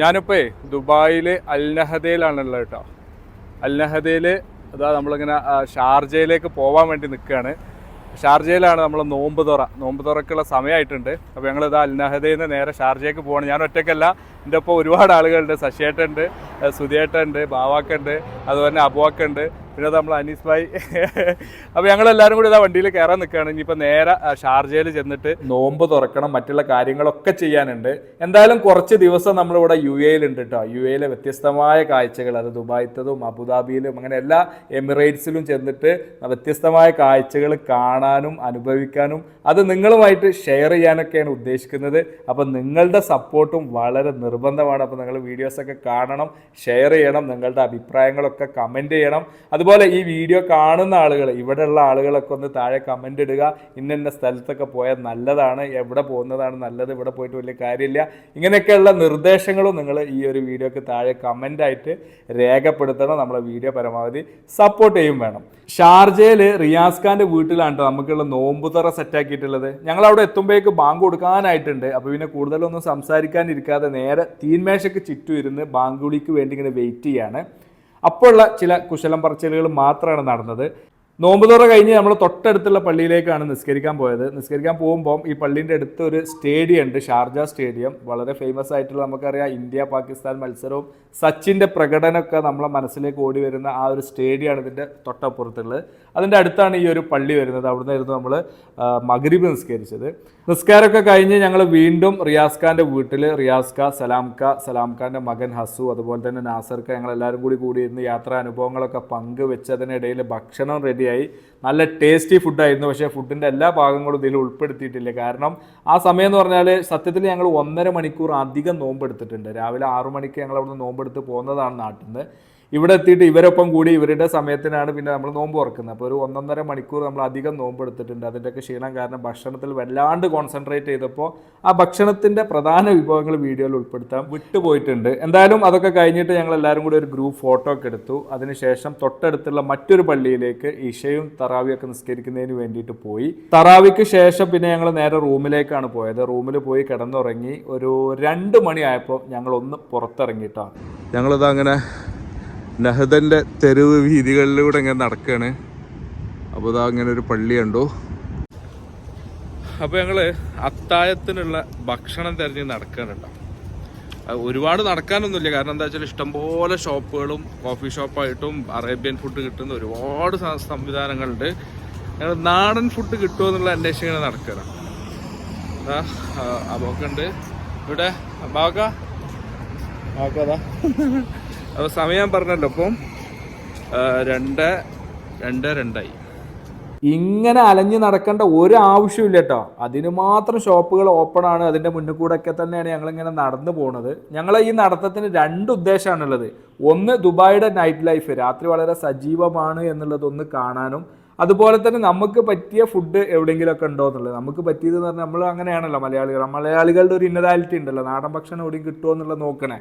ഞാനിപ്പോ ദുബായിൽ അൽനഹദയിലാണുള്ളത് കേട്ടോ. അൽനഹദയിൽ അതാ നമ്മളിങ്ങനെ ഷാർജയിലേക്ക് പോകാൻ വേണ്ടി നിൽക്കുകയാണ് ഷാർജയിലാണ് നമ്മൾ നോമ്പ് തുറ നോമ്പ് തുറക്കുള്ള സമയമായിട്ടുണ്ട് അപ്പോൾ ഞങ്ങൾ ഇതാ അൽനഹദയിൽ നിന്ന് നേരെ ഷാർജയ്ക്ക് പോകണം ഞാൻ ഒറ്റയ്ക്കല്ല. എന്റെ ഒപ്പം ഒരുപാട് ആളുകളുണ്ട്. ശശിയേട്ടുണ്ട് സുധിയേട്ടുണ്ട് ബാവാക്കുണ്ട് അതുപോലെ തന്നെ അബുവാക്കുണ്ട് പിന്നെ നമ്മൾ അനീസ് ഭായി. അപ്പോൾ ഞങ്ങൾ എല്ലാവരും കൂടി ഇതാ വണ്ടിയിൽ കയറാൻ നിൽക്കുകയാണ് ഇനിയിപ്പോൾ നേരെ ഷാർജയിൽ ചെന്നിട്ട് നോമ്പ് തുറക്കണം മറ്റുള്ള കാര്യങ്ങളൊക്കെ ചെയ്യാനുണ്ട്. എന്തായാലും കുറച്ച് ദിവസം നമ്മളിവിടെ യു എയിലുണ്ട് കേട്ടോ യു എയിലെ വ്യത്യസ്തമായ കാഴ്ചകൾ അത് ദുബായിത്തതും അബുദാബിയിലും അങ്ങനെ എല്ലാ എമിറേറ്റ്സിലും ചെന്നിട്ട് വ്യത്യസ്തമായ കാഴ്ചകൾ കാണാനും അനുഭവിക്കാനും അത് നിങ്ങളുമായിട്ട് ഷെയർ ചെയ്യാനൊക്കെയാണ് ഉദ്ദേശിക്കുന്നത്. അപ്പോൾ നിങ്ങളുടെ സപ്പോർട്ടും വളരെ നിർബന്ധമാണ്. അപ്പോൾ നിങ്ങൾ വീഡിയോസൊക്കെ കാണണം ഷെയർ ചെയ്യണം നിങ്ങളുടെ അഭിപ്രായങ്ങളൊക്കെ കമന്റ് ചെയ്യണം. അതുപോലെ ഈ വീഡിയോ കാണുന്ന ആളുകൾ ഇവിടെയുള്ള ആളുകളൊക്കെ ഒന്ന് താഴെ കമന്റ് ഇടുക. ഇന്ന സ്ഥലത്തൊക്കെ പോയാൽ നല്ലതാണ് എവിടെ പോകുന്നതാണ് നല്ലത് ഇവിടെ പോയിട്ട് വലിയ കാര്യമില്ല. ഇങ്ങനെയൊക്കെയുള്ള നിർദ്ദേശങ്ങളും നിങ്ങൾ ഈ ഒരു വീഡിയോക്ക് താഴെ കമന്റായിട്ട് രേഖപ്പെടുത്തണം. നമ്മളെ വീഡിയോ പരമാവധി സപ്പോർട്ട് ചെയ്യും വേണം. ഷാർജയിൽ റിയാസ് ഖാന്റെ വീട്ടിലാണ് ട്ടോ നമുക്കുള്ള നോമ്പുതറ സെറ്റാക്കിയിട്ടുള്ളത് ഞങ്ങൾ അവിടെ എത്തുമ്പോഴേക്ക് ബാങ്ക് കൊടുക്കാനായിട്ടുണ്ട്. അപ്പോൾ പിന്നെ കൂടുതലൊന്നും സംസാരിക്കാനിരിക്കാതെ നേരെ തീന്മേശയ്ക്ക് ചുറ്റും ഇരുന്ന് ബാങ്ക് വിളിക്ക് വേണ്ടി ഇങ്ങനെ വെയിറ്റ് ചെയ്യാണ്. അപ്പോഴുള്ള ചില കുശലം പറച്ചിലുകൾ മാത്രമാണ് നടന്നത്. നോമ്പ് കഴിഞ്ഞ് നമ്മൾ തൊട്ടടുത്തുള്ള പള്ളിയിലേക്കാണ് നിസ്കരിക്കാൻ പോയത്. നിസ്കരിക്കാൻ പോകുമ്പോൾ ഈ പള്ളീന്റെ അടുത്ത് ഒരു സ്റ്റേഡിയം ഉണ്ട് ഷാർജ സ്റ്റേഡിയം. വളരെ ഫേമസ് ആയിട്ടുള്ള നമുക്കറിയാം ഇന്ത്യ പാകിസ്ഥാൻ മത്സരവും സച്ചിന്റെ പ്രകടനമൊക്കെ നമ്മളെ മനസ്സിലേക്ക് ഓടി വരുന്ന ആ ഒരു സ്റ്റേഡിയമാണ് ഇതിന്റെ തൊട്ടപ്പുറത്തുള്ളത്. അതിന്റെ അടുത്താണ് ഈ ഒരു പള്ളി വരുന്നത്. അവിടുന്ന് ആയിരുന്നു നമ്മൾ മഗ്രിബ് നിസ്കരിച്ചത്. നിസ്കാരമൊക്കെ കഴിഞ്ഞ് ഞങ്ങൾ വീണ്ടും റിയാസ് ഖാന്റെ വീട്ടിൽ റിയാസ് ഖാ സലാം ഖാ സലാം ഖാന്റെ മകൻ ഹസു അതുപോലെ തന്നെ നാസർ ഖാ ഞങ്ങൾ എല്ലാവരും കൂടി കൂടി ഇരുന്ന് യാത്രാ അനുഭവങ്ങളൊക്കെ പങ്കുവെച്ചതിനിടയിൽ ഭക്ഷണം റെഡിയായി നല്ല ടേസ്റ്റി ഫുഡായിരുന്നു പക്ഷേ ഫുഡിന്റെ എല്ലാ ഭാഗങ്ങളും ഇതിൽ ഉൾപ്പെടുത്തിയിട്ടില്ല. കാരണം ആ സമയം എന്ന് പറഞ്ഞാൽ സത്യത്തിൽ ഞങ്ങൾ ഒന്നര മണിക്കൂർ അധികം നോമ്പെടുത്തിട്ടുണ്ട്. രാവിലെ ആറു മണിക്ക് ഞങ്ങൾ അവിടുന്ന് നോമ്പെടുത്ത് പോകുന്നതാണ് നാട്ടിൽ നിന്ന് ഇവിടെ എത്തിയിട്ട് ഇവരൊപ്പം കൂടി ഇവരുടെ സമയത്തിനാണ് പിന്നെ നമ്മൾ നോമ്പ് തുറക്കുന്നത് അപ്പോൾ ഒരു ഒന്നൊന്നര മണിക്കൂർ നമ്മൾ അധികം നോമ്പ് എടുത്തിട്ടുണ്ട്. അതിന്റെയൊക്കെ ക്ഷീണം കാരണം ഭക്ഷണത്തിൽ വല്ലാണ്ട് കോൺസെൻട്രേറ്റ് ചെയ്തപ്പോൾ ആ ഭക്ഷണത്തിന്റെ പ്രധാന വിഭവങ്ങൾ വീഡിയോയിൽ ഉൾപ്പെടുത്താൻ വിട്ടുപോയിട്ടുണ്ട്. എന്തായാലും അതൊക്കെ കഴിഞ്ഞിട്ട് ഞങ്ങൾ എല്ലാവരും കൂടി ഒരു ഗ്രൂപ്പ് ഫോട്ടോ ഒക്കെ എടുത്തു. അതിനുശേഷം തൊട്ടടുത്തുള്ള മറ്റൊരു പള്ളിയിലേക്ക് ഇഷയും തറാവിയൊക്കെ നിസ്കരിക്കുന്നതിന് വേണ്ടിയിട്ട് പോയി. തറാവിക്ക് ശേഷം പിന്നെ ഞങ്ങൾ നേരെ റൂമിലേക്കാണ് പോയത്. റൂമിൽ പോയി കിടന്നുറങ്ങി ഒരു രണ്ട് മണിയായപ്പോൾ ഞങ്ങളൊന്ന് പുറത്തിറങ്ങിയിട്ടാണ്. ഞങ്ങളിത് അങ്ങനെ നഹദന്റെ തെരുവ് വീതികളിലൂടെ ഇങ്ങനെ നടക്കുകയാണ് അപ്പോൾ ഇതാ അങ്ങനെ ഒരു പള്ളി കണ്ടു. അപ്പോൾ ഞങ്ങൾ അത്തായത്തിനുള്ള ഭക്ഷണം തിരഞ്ഞ് അത് ഒരുപാട് നടക്കാനൊന്നുമില്ല. കാരണം എന്താ വെച്ചാൽ ഇഷ്ടംപോലെ ഷോപ്പുകളും കോഫി ഷോപ്പായിട്ടും അറേബ്യൻ ഫുഡ് കിട്ടുന്ന ഒരുപാട് സംവിധാനങ്ങളുണ്ട്. ഞങ്ങൾ നാടൻ ഫുഡ് കിട്ടുമോ എന്നുള്ള അന്വേഷണം ഇങ്ങനെ നടക്കണം. അതാ അബോക്ക ഉണ്ട് ഇവിടെ ബാക്കാ അബാക്കതാ അപ്പോൾ സമയം പറഞ്ഞല്ലോ അപ്പം രണ്ട് രണ്ട് രണ്ടായി. ഇങ്ങനെ അലഞ്ഞു നടക്കേണ്ട ഒരു ആവശ്യമില്ല കേട്ടോ അതിന് മാത്രം ഷോപ്പുകൾ ഓപ്പൺ ആണ്. അതിന്റെ മുന്നിൽ കൂടെ ഒക്കെ തന്നെയാണ് ഞങ്ങളിങ്ങനെ നടന്നു പോകുന്നത് ഞങ്ങൾ ഈ നടത്തത്തിന് രണ്ട് ഉദ്ദേശമാണുള്ളത്. ഒന്ന് ദുബായിയുടെ നൈറ്റ് ലൈഫ് രാത്രി വളരെ സജീവമാണ് എന്നുള്ളത് ഒന്ന് കാണാനും. അതുപോലെ തന്നെ നമുക്ക് പറ്റിയ ഫുഡ് എവിടെയെങ്കിലുമൊക്കെ ഉണ്ടോ എന്നുള്ളത്. നമുക്ക് പറ്റിയത് എന്ന് പറഞ്ഞാൽ നമ്മൾ അങ്ങനെയാണല്ലോ മലയാളികൾ. മലയാളികളുടെ ഒരു ഇന്നതാലിറ്റി ഉണ്ടല്ലോ. നാടൻ ഭക്ഷണം എവിടെയും കിട്ടുമോ എന്നുള്ളത് നോക്കണേ.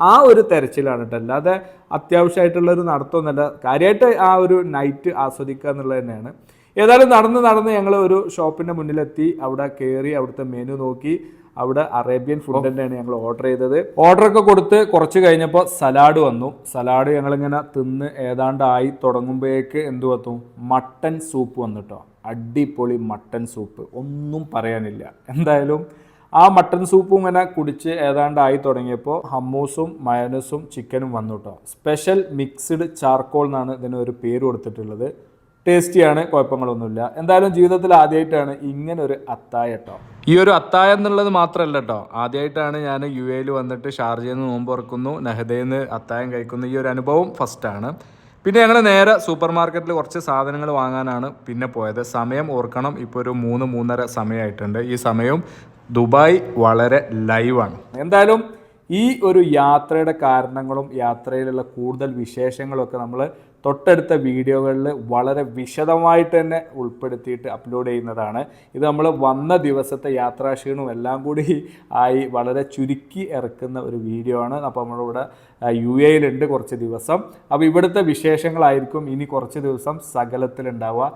ആ ഒരു തെരച്ചിലാണ് കേട്ടോ. അല്ലാതെ അത്യാവശ്യമായിട്ടുള്ള ഒരു നടത്തമൊന്നുമല്ല. കാര്യമായിട്ട് ആ ഒരു നൈറ്റ് ആസ്വദിക്കുക എന്നുള്ളത് തന്നെയാണ്. ഏതായാലും നടന്ന് നടന്ന് ഞങ്ങൾ ഒരു ഷോപ്പിന്റെ മുന്നിലെത്തി. അവിടെ കയറി അവിടുത്തെ മെനു നോക്കി. അവിടെ അറേബ്യൻ ഫുഡ് തന്നെയാണ് ഞങ്ങൾ ഓർഡർ ചെയ്തത്. ഓർഡറൊക്കെ കൊടുത്ത് കുറച്ച് കഴിഞ്ഞപ്പോൾ സലാഡ് വന്നു. സലാഡ് ഞങ്ങളിങ്ങനെ തിന്ന് ഏതാണ്ടായി തുടങ്ങുമ്പോഴേക്ക് എന്ത് വന്നു? മട്ടൻ സൂപ്പ് വന്നിട്ടോ അടിപൊളി മട്ടൻ സൂപ്പ് ഒന്നും പറയാനില്ല. എന്തായാലും ആ മട്ടൻ സൂപ്പും ഇങ്ങനെ കുടിച്ച് ഏതാണ്ടായി തുടങ്ങിയപ്പോൾ ഹമ്മൂസും മയനസും ചിക്കനും വന്നു കേട്ടോ സ്പെഷ്യൽ മിക്സ്ഡ് ചാർക്കോൾ എന്നാണ് ഇതിനൊരു പേര് കൊടുത്തിട്ടുള്ളത്. ടേസ്റ്റിയാണ് കുഴപ്പങ്ങളൊന്നുമില്ല. എന്തായാലും ജീവിതത്തിൽ ആദ്യമായിട്ടാണ് ഇങ്ങനെ ഒരു അത്തായ കേട്ടോ ഈ ഒരു അത്തായ എന്നുള്ളത് മാത്രമല്ല കേട്ടോ ആദ്യമായിട്ടാണ് ഞാൻ യു എയിൽ വന്നിട്ട് ഷാർജയിൽ നിന്ന് നോമ്പ് തുറക്കുന്നു നെഹദയിൽ നിന്ന് അത്തായം കഴിക്കുന്നു. ഈ ഒരു അനുഭവം ഫസ്റ്റാണ് പിന്നെ ഞങ്ങൾ നേരെ സൂപ്പർ മാർക്കറ്റിൽ കുറച്ച് സാധനങ്ങൾ വാങ്ങാനാണ് പിന്നെ പോയത്. സമയം ഓർക്കണം ഇപ്പോൾ ഒരു മൂന്ന് മൂന്നര സമയമായിട്ടുണ്ട്. ഈ സമയവും ദുബായ് വളരെ ലൈവാണ്. എന്തായാലും ഈ ഒരു യാത്രയുടെ കാരണങ്ങളും യാത്രയിലുള്ള കൂടുതൽ വിശേഷങ്ങളും ഒക്കെ നമ്മൾ തൊട്ടടുത്ത വീഡിയോകളിൽ വളരെ വിശദമായിട്ട് തന്നെ ഉൾപ്പെടുത്തിയിട്ട് അപ്ലോഡ് ചെയ്യുന്നതാണ്. ഇത് നമ്മൾ വന്ന ദിവസത്തെ യാത്രാക്ഷീണവും എല്ലാം കൂടി ആയി വളരെ ചുരുക്കി ഇറക്കുന്ന ഒരു വീഡിയോ ആണ്. അപ്പോൾ നമ്മളിവിടെ യു എയിലുണ്ട് കുറച്ച് ദിവസം. അപ്പോൾ ഇവിടുത്തെ വിശേഷങ്ങളായിരിക്കും ഇനി കുറച്ച് ദിവസം സകലത്തിലുണ്ടാവുക.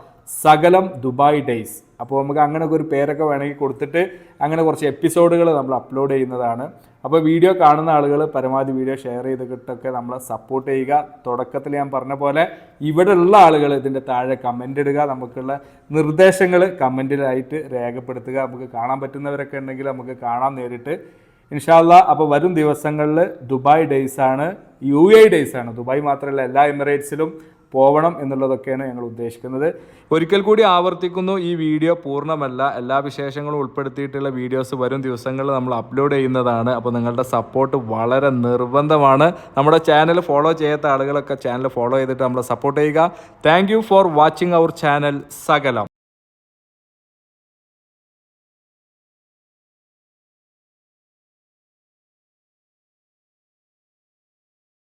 സകലം ദുബായ് ഡേയ്സ്. അപ്പോൾ നമുക്ക് അങ്ങനെയൊക്കെ ഒരു പേരൊക്കെ വേണമെങ്കിൽ കൊടുത്തിട്ട് അങ്ങനെ കുറച്ച് എപ്പിസോഡുകൾ നമ്മൾ അപ്ലോഡ് ചെയ്യുന്നതാണ്. അപ്പോൾ വീഡിയോ കാണുന്ന ആളുകൾ പരമാവധി വീഡിയോ ഷെയർ ചെയ്ത് ചെയ്തിട്ടൊക്കെ നമ്മളെ സപ്പോർട്ട് ചെയ്യുക. തുടക്കത്തിൽ ഞാൻ പറഞ്ഞ പോലെ ഇവിടെ ഉള്ള ആളുകൾ ഇതിന്റെ താഴെ കമന്റ് ഇടുക. നമുക്കുള്ള നിർദ്ദേശങ്ങൾ കമന്റിലായിട്ട് രേഖപ്പെടുത്തുക. നമുക്ക് കാണാൻ പറ്റുന്നവരൊക്കെ ഉണ്ടെങ്കിൽ നമുക്ക് കാണാൻ നേരിട്ട്. ഇൻഷാല്ല അപ്പോൾ വരും ദിവസങ്ങളിൽ ദുബായ് ഡേയ്സ് ആണ് യു എ ഡേയ്സ് ആണ്. ദുബായ് മാത്രമല്ല എല്ലാ എമിറേറ്റ്സിലും പോവണം എന്നുള്ളതൊക്കെയാണ് ഞങ്ങൾ ഉദ്ദേശിക്കുന്നത്. ഒരിക്കൽ കൂടി ആവർത്തിക്കുന്നു ഈ വീഡിയോ പൂർണമല്ല. എല്ലാ വിശേഷങ്ങളും ഉൾപ്പെടുത്തിയിട്ടുള്ള വീഡിയോസ് വരും ദിവസങ്ങളിൽ നമ്മൾ അപ്ലോഡ് ചെയ്യുന്നതാണ്. അപ്പോൾ നിങ്ങളുടെ സപ്പോർട്ട് വളരെ നിർബന്ധമാണ്. നമ്മുടെ ചാനൽ ഫോളോ ചെയ്യാത്ത ആളുകളൊക്കെ ചാനൽ ഫോളോ ചെയ്തിട്ട് നമ്മളെ സപ്പോർട്ട് ചെയ്യുക. Thank for watching our channel Sakalam.